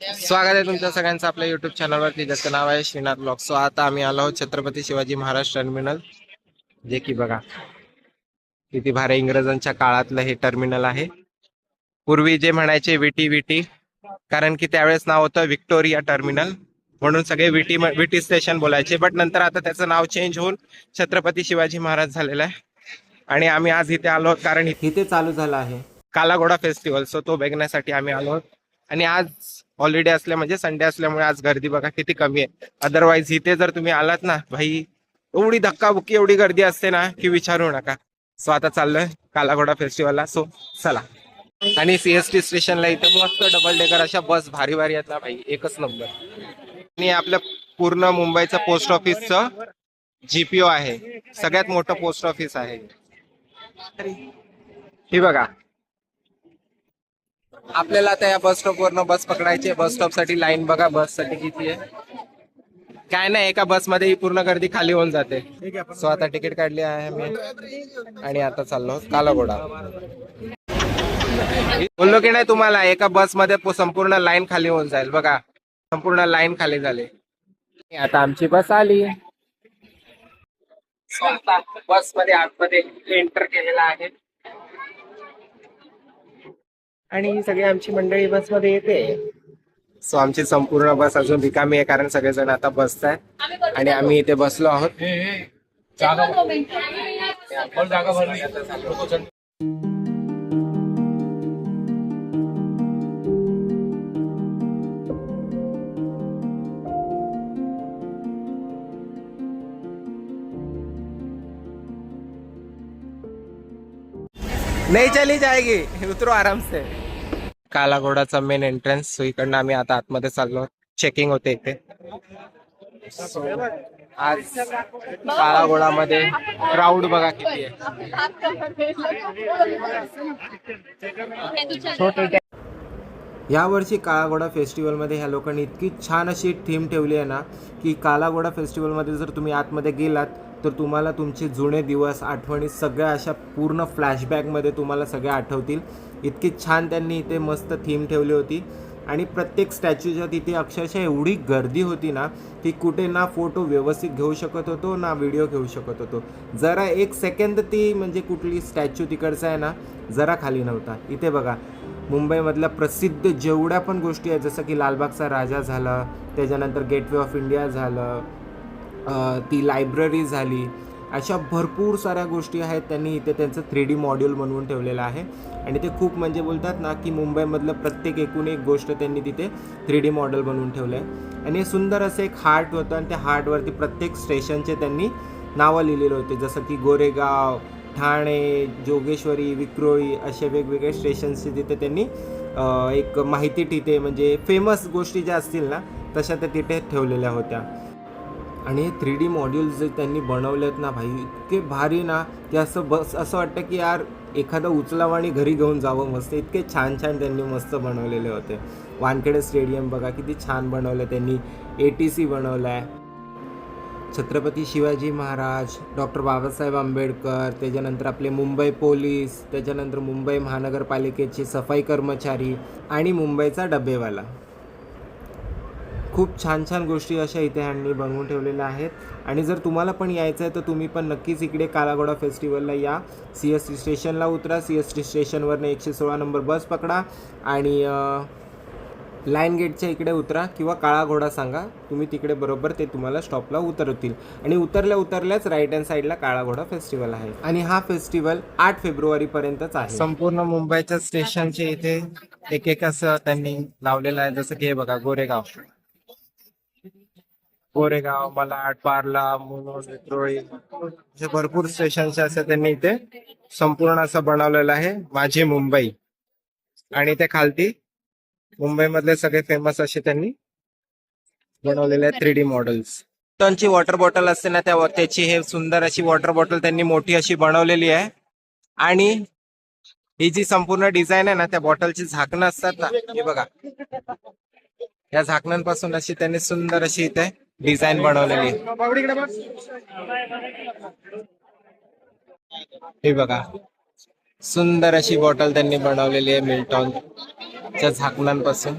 स्वागत आहे तुमच्या सगळ्यांचं आपल्या युट्यूब चॅनलवरती ज्याचं नाव आहे श्रीनाथ ब्लॉग सो आता आम्ही आलो आहोत छत्रपती शिवाजी महाराज टर्मिनल जे की बघा किती भारी इंग्रजांच्या काळातलं हे टर्मिनल आहे. पूर्वी जे म्हणायचे विटी विटी कारण की त्यावेळेस नाव होतं विक्टोरिया टर्मिनल म्हणून सगळे V T V T station बोलायचे. बट नंतर आता त्याचं नाव चेंज होऊन छत्रपती शिवाजी महाराज झालेलं आहे. आणि आम्ही आज इथे आलो आहोत कारण इथे चालू झालं आहे कालाघोडा फेस्टिवल सो तो बघण्यासाठी आम्ही आलो आहोत. आणि आज हॉलिडे असल्या म्हणजे संडे असल्यामुळे आज गर्दी बघा किती कमी आहे. अदरवाईज इथे जर तुम्ही आलात ना भाई एवढी धक्काबुक्की एवढी गर्दी असते ना की विचारू नका. सो आता चाललोय कालाघोडा फेस्टिवलला सो चला. आणि सीएसटी स्टेशनला इथे मस्त डबल डेकर अशा बस भारी भारी आहेत ना भाई. एकच नंबर आणि आपल्या पूर्ण मुंबईचं पोस्ट ऑफिसचं जीपीओ आहे. सगळ्यात मोठं पोस्ट ऑफिस आहे. हे बघा. आपल्याला आता या बस स्टॉप वरनं बस पकडायची बस स्टॉपसाठी लाईन बघा बससाठी किती आहे. काय नाही एका बसमध्ये ही पूर्ण गर्दी खाली होऊन जाते. सो आता तिकीट काढली आहे मी आणि आता चाललो कालाघोडा. बोललो की नाही तुम्हाला एका बसमध्ये संपूर्ण लाईन खाली होऊन जाईल. बघा संपूर्ण लाईन खाली झाली. आता आमची बस आली. बसमध्ये आतमध्ये एंटर केलेला आहे. आणि ही सगळी आमची मंडळी बसमध्ये येते. सो आमची संपूर्ण बस अजून रिकामी आहे कारण सगळेजण आता बसत आहेत आणि आम्ही इथे बसलो आहोत. नाही चली जाएगी उतरो आराम से। काला घोडाचा मेन एंट्रन्स सो इकडनं आम्ही आता आतमध्ये चाललो. चेकिंग होते इथे. आज काळा घोडामध्ये क्राऊड बघा किती आहे. यावर्षी काळागोडा फेस्टिवलमध्ये ह्या लोकांनी इतकी छान अशी थीम ठेवली आहे ना की कालाघोडा फेस्टिवलमध्ये जर तुम्ही आतमध्ये गेलात तर तुम्हाला तुमचे जुने दिवस आठवणी सगळ्या अशा पूर्ण फ्लॅशबॅकमध्ये तुम्हाला सगळ्या आठवतील. इतकी छान त्यांनी इथे मस्त थीम ठेवली होती. आणि प्रत्येक स्टॅच्यूच्या तिथे अक्षरशः एवढी गर्दी होती ना की कुठे ना फोटो व्यवस्थित घेऊ शकत होतो ना व्हिडिओ घेऊ शकत होतो. जरा एक सेकंद ती म्हणजे कुठली स्टॅच्यू तिकडचा आहे ना जरा खाली नव्हता. इथे बघा मुंबईमधल्या प्रसिद्ध जेवढ्या पण गोष्टी आहेत जसं की लालबागचा राजा झाला त्याच्यानंतर गेटवे ऑफ इंडिया झालं ती लायब्ररी झाली. अशा भरपूर साऱ्या गोष्टी आहेत त्यांनी इथे त्यांचं थ्री डी मॉड्यूल बनवून ठेवलेलं आहे. आणि ते खूप म्हणजे बोलतात ना की मुंबईमधलं प्रत्येक एकूण एक गोष्ट त्यांनी तिथे थ्री डी मॉडेल बनवून ठेवलं आहे. आणि हे सुंदर असं एक हार्ट होतं आणि त्या हार्टवरती प्रत्येक स्टेशनचे त्यांनी नावं लिहिलेले होते. जसं की गोरेगाव ठाणे जोगेश्वरी विक्रोळी असे वेगवेगळे स्टेशन्सचे तिथे त्यांनी एक माहिती तिथे म्हणजे फेमस गोष्टी ज्या असतील ना तशा त्या तिथे ठेवलेल्या होत्या. आणि हे थ्री डी मॉड्यूल्स जे त्यांनी बनवले आहेत ना भाई इतके भारी ना की असं बस असं वाटतं की यार एखादं उचलावं आणि घरी घेऊन जावं मस्त. इतके छान छान त्यांनी मस्त बनवलेले होते. वानखेडे स्टेडियम बघा किती छान बनवलं त्यांनी. ए टी सी बनवलं आहे छत्रपती शिवाजी महाराज डॉक्टर बाबासाहेब आंबेडकर त्याच्यानंतर आपले मुंबई पोलीस त्याच्यानंतर मुंबई महानगरपालिकेचे सफाई कर्मचारी आणि मुंबईचा डबेवाला. खूप छान छान गोष्टी अशा इथे ह्यांनी बनवून ठेवलेल्या आहेत. आणि जर तुम्हाला पण यायचं आहे तर तुम्ही पण नक्कीच इकडे कालाघोडा फेस्टिवलला या. सी एस टी स्टेशनला उतरा. सी एस टी स्टेशनवरनं एकशे सोळा नंबर बस पकडा. आणि लाईन गेटच्या इकडे उतरा किंवा काळा घोडा सांगा. तुम्ही तिकडे बरोबर ते तुम्हाला स्टॉपला उतरवतील. आणि उतरल्या उतरल्याच राईट हँड साईडला काळा घोडा फेस्टिवल आहे. आणि हा फेस्टिवल आठ फेब्रुवारीपर्यंतच आहे. संपूर्ण मुंबईच्या स्टेशनचे इथे एक एक असं त्यांनी लावलेलं आहे. जसं की हे बघा गोरेगाव. गोरेगाव मलाड पार्ला मुनोड विक्रोळी असे भरपूर स्टेशनचे असं त्यांनी इथे संपूर्ण असं बनवलेलं आहे. माझी मुंबई आणि ते खालती मुंबईमधले सगळे फेमस असे त्यांनी बनवलेले आहेत थ्री डी मॉडेल्स त्यांची वॉटर बॉटल असते ना त्या त्याची हे सुंदर अशी वॉटर बॉटल त्यांनी मोठी अशी बनवलेली आहे. आणि ही जी संपूर्ण डिझाईन आहे ना त्या बॉटलची झाकणं असतात ना हे बघा. या झाकणांपासून अशी त्यांनी सुंदर अशी इथे डिझाईन बनवलेली. आहे हे बघा. सुंदर अशी बॉटल त्यांनी बनवलेली आहे मिल्टॉन च्या झाकणांपासून.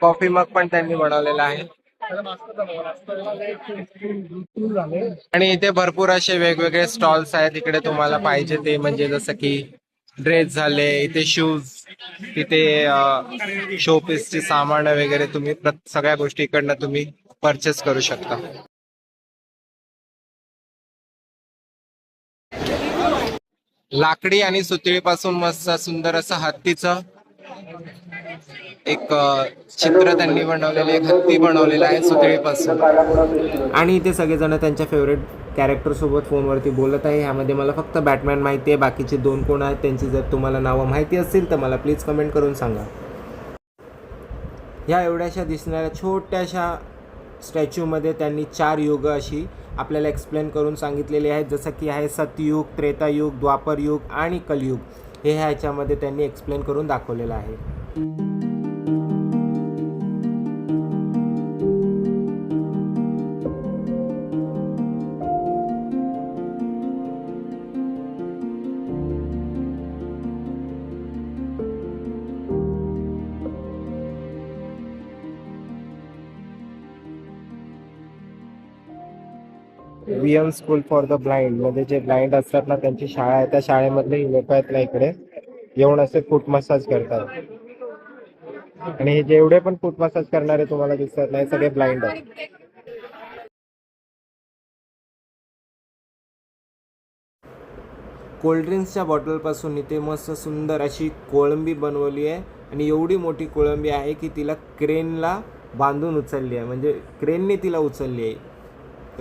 कॉफी मग पण त्यांनी बनवलेला आहे. आणि इथे भरपूर असे वेगवेगळे स्टॉल्स आहेत. इकडे तुम्हाला पाहिजे ते म्हणजे जसं की ड्रेस झाले इथे शूज तिथे शोपीसचे सामान वगैरे तुम्ही सगळ्या गोष्टी इकडनं तुम्ही परचेस करू शकता. लाकडी आणि सुतळीपासून मस्त सुंदर असं हत्तीचं एक चित्र त्यांनी बनवलेले एक हत्ती बनवलेला आहे सुतळीपासून. आणि इथे सगळेजण त्यांच्या फेवरेट कॅरेक्टर सोबत फोनवरती बोलत आहे. ह्यामध्ये मला फक्त बॅटमॅन माहिती आहे. बाकीचे दोन कोण आहेत त्यांची जर तुम्हाला नावं माहिती असतील तर मला प्लीज कमेंट करून सांगा. ह्या एवढ्याशा दिसणाऱ्या छोट्याशा स्टॅच्यूमध्ये त्यांनी चार युग अशी आपल्याला एक्सप्लेन करून सांगितलेली आहेत. जसं की आहे सतयुग त्रेतायुग द्वापरयुग आणि कलयुग. हे ह्याच्यामध्ये त्यांनी एक्सप्लेन करून दाखवलेलं आहे. VM school for the blind म्हणजे जे ब्लाइंड असतात ना त्यांची शाळा आहे. त्या शाळेमधले ही लोक आहेत ना इकडे. येऊन असे फूट मसाज करतात. आणि हे जेवढे पण फूट मसाज करणारे तुम्हाला दिसतात ना हे सगळे ब्लाइंड आहेत. कोल्ड्रिंक्सच्या बॉटलपासून इथे मस्त सुंदर अशी कोळंबी बनवली आहे. आणि एवढी मोठी कोळंबी आहे की तिला क्रेनला बांधून उचलली आहे. म्हणजे क्रेनने तिला उचलली आहे.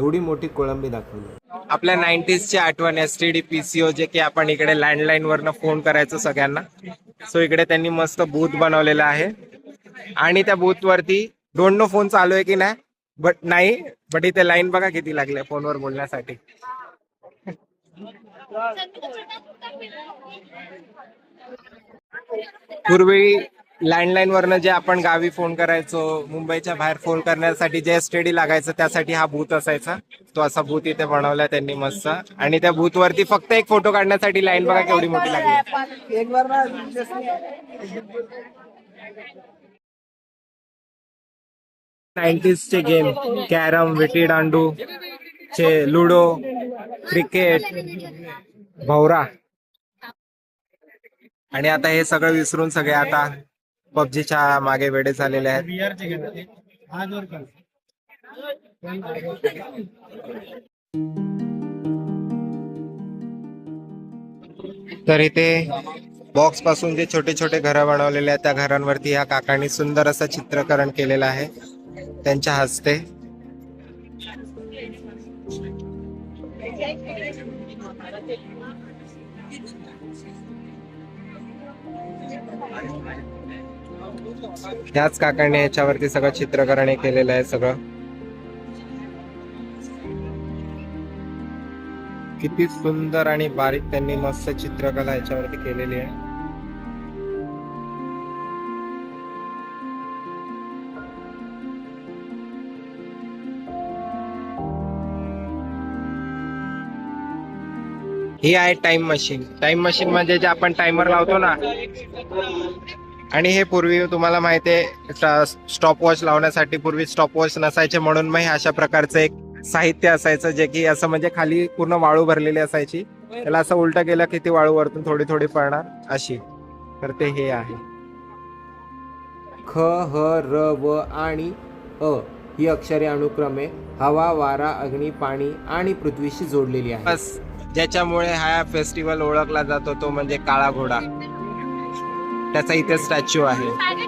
एवढी मोठी कोळंबी दाखवली. आपल्या नाईन्टीजची आठवण S T D P C O जे की आपण इकडे लँडलाईन वरनं फोन करायचो सगळ्यांना. सो इकडे त्यांनी मस्त बूथ बनवलेला आहे. आणि त्या बूथ वरती डोंट नो फोन चालू आहे की नाही बट नाही बट इथे लाईन बघा किती लागले फोनवर बोलण्यासाठी. पूर्वी लँडलाईन वरनं जे आपण गावी फोन करायचो मुंबईच्या बाहेर फोन करण्यासाठी जे स्टडी लागायचं त्यासाठी हा बूथ असायचा. तो असा बूथ इथे बनवला त्यांनी मस्त. आणि त्या बूथ वरती फक्त एक फोटो काढण्यासाठी लाईन बघा केवढी मोठी लागली नाईन्टीज चे गेम कॅरम विटी डांडू चे लुडो क्रिकेट भवरा. आणि आता हे सगळं विसरून सगळे आता पबजीच्या मागे वेडे झालेले आहेत. तर इथे बॉक्सपासून जे छोटे छोटे घरं बनवलेले आहेत त्या घरांवरती या काकांनी सुंदर असं चित्रकरण केलेलं आहे. त्यांच्या हस्ते ह्याच काकांनी याच्यावरती सगळं चित्रकरण केलेलं आहे सगळं. किती सुंदर आणि बारीक त्यांनी मस्त चित्रकला याच्यावरती केलेली आहे. ही आहे टाइम मशीन. टाइम मशीन म्हणजे जे आपण टायमर लावतो ना आणि हे पूर्वी तुम्हाला माहिती आहे स्टॉप वॉच लावण्यासाठी पूर्वी स्टॉप वॉच नसायचे म्हणून मग अशा प्रकारचं एक साहित्य असायचं जे की असं म्हणजे खाली पूर्ण वाळू भरलेली असायची. त्याला असं उलट गेलं की ती वाळू वरतून थोडी थोडी पडणार अशी. तर ते हे आहे. ख ह र व आणि अ ही अक्षरे अनुक्रमे हवा वारा अग्नी पाणी आणि पृथ्वीशी जोडलेली आहे बस ज्याच्यामुळे हा फेस्टिवल ओळखला जातो तो म्हणजे काळा घोडा त्याचा इथे स्टॅच्यू आहे.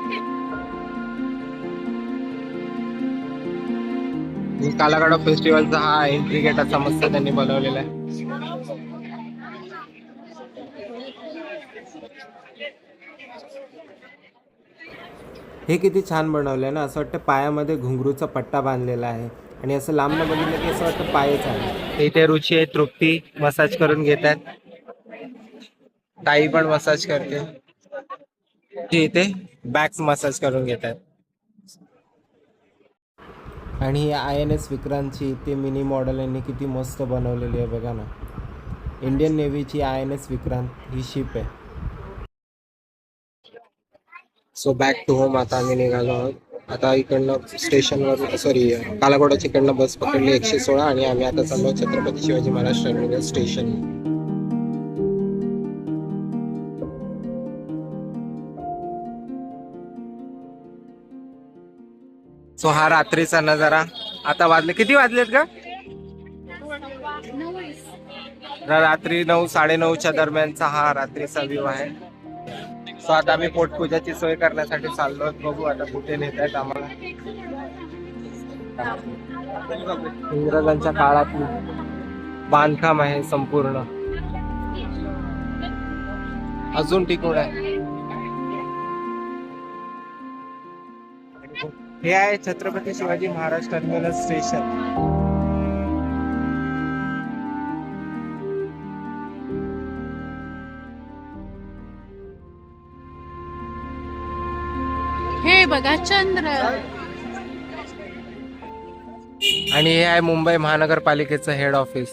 कालागडा फेस्टिवलचा हा एंट्री गेट असा मस्त त्यांनी बनवलेला आहे. हे किती छान बनवलंय ना असं वाटतं पायामध्ये घुंगरूचा पट्टा बांधलेला आहे. आणि असं लांब बघितलं की असं वाटतं पायच आहे. इथे रुची आहे तृप्ती मसाज करून घेतात. ताई पण मसाज करते. जी इथे बॅक्स मसाज करून घेतात. आणि ही आय एन एस विक्रांतची ते मिनी मॉडेल यांनी किती मस्त बनवलेली आहे बघा ना. इंडियन नेव्हीची आय एन एस विक्रांत ही शिप आहे. सो बॅक टू होम आता आम्ही निघालो आहोत. आता इकडनं स्टेशनवर सॉरी कालाघोडाच्या इकडनं बस पकडली एकशे सोळा आणि आम्ही आता चाललो Chhatrapati Shivaji Maharaj Terminus station so हा रात्रीचा नजारा. आता वाजले किती वाजलेत का रात्री नऊ साडे नऊच्या दरम्यानचा हा रात्रीचा व्ह्यू आहे. सो आता आम्ही पोटपूजाची सोय करण्यासाठी चाललो आहोत. बघू आता कुठे नेत आहेत आम्हाला. इंग्रजांच्या काळातली बांधकाम आहे संपूर्ण. अजून टिकून आहे. हे आहे छत्रपती शिवाजी महाराज टर्मिनस स्टेशन. हे बघा चंद्र. आणि हे आहे मुंबई महानगरपालिकेचं हेड ऑफिस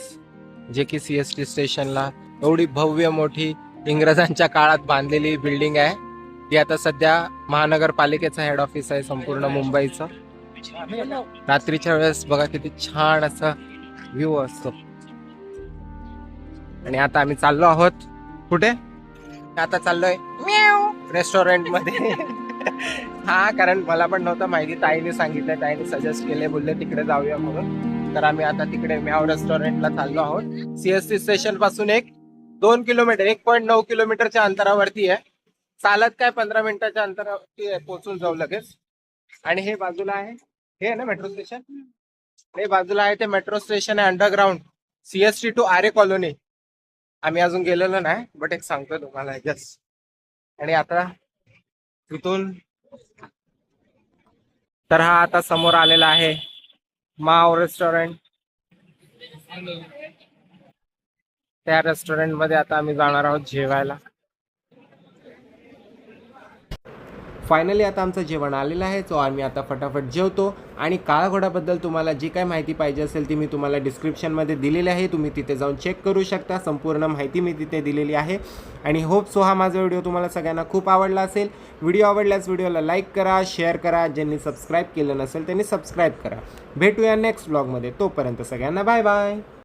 जे की सी एस टी स्टेशनला एवढी भव्य मोठी इंग्रजांच्या काळात बांधलेली बिल्डिंग आहे. ती आता सध्या महानगरपालिकेचं हेड ऑफिस आहे संपूर्ण मुंबईचं. रात्रीच्या वेळेस बघा किती छान असा व्ह्यू असतो. आणि आता आम्ही चाललो आहोत. कुठे? आता चाललोय. रेस्टॉरंटमध्ये हा कारण मला पण नव्हतं माहिती. ताईने सांगितलं ताईने सजेस्ट केले बोलले तिकडे जाऊया म्हणून. तर आम्ही आता तिकडे म्याव रेस्टॉरंटला चाललो आहोत. सीएसटी स्टेशनपासून एक दोन किलोमीटर एक पॉईंट नऊ किलोमीटरच्या अंतरावरती आहे. चालत काय पंधरा मिनिटाच्या अंतरावरती पोहोचून जाऊ लगेच. आणि हे बाजूला आहे. हे आहे ना मेट्रो स्टेशन हे बाजूला आहे ते मेट्रो स्टेशन आहे underground CST to Aarey colony आम्ही अजून गेलेलो नाही बट एक सांगतो तुम्हाला जस्ट आणि आता तिथून तर हा आता समोर आलेला आहे माव रेस्टॉरंट त्या रेस्टॉरंटमध्ये आता आम्ही जाणार आहोत जेवायला. फायनली आता आमचं जेवण आलेलं आहे. सो आम्ही आता फटाफट जेवतो. आणि काळा घोड्याबद्दल तुम्हाला जी काय माहिती पाहिजे असेल ती मी तुम्हाला डिस्क्रिप्शनमध्ये दिलेली आहे. तुम्ही तिथे जाऊन चेक करू शकता. संपूर्ण माहिती मी तिथे दिलेली आहे. आणि होप सो हा माझा व्हिडिओ तुम्हाला सगळ्यांना खूप आवडला असेल. व्हिडिओ आवडल्यास व्हिडिओला लाईक करा शेअर करा. ज्यांनी सबस्क्राईब केलं नसेल त्यांनी सबस्क्राईब करा. भेटूया नेक्स्ट ब्लॉगमध्ये तोपर्यंत सगळ्यांना बाय बाय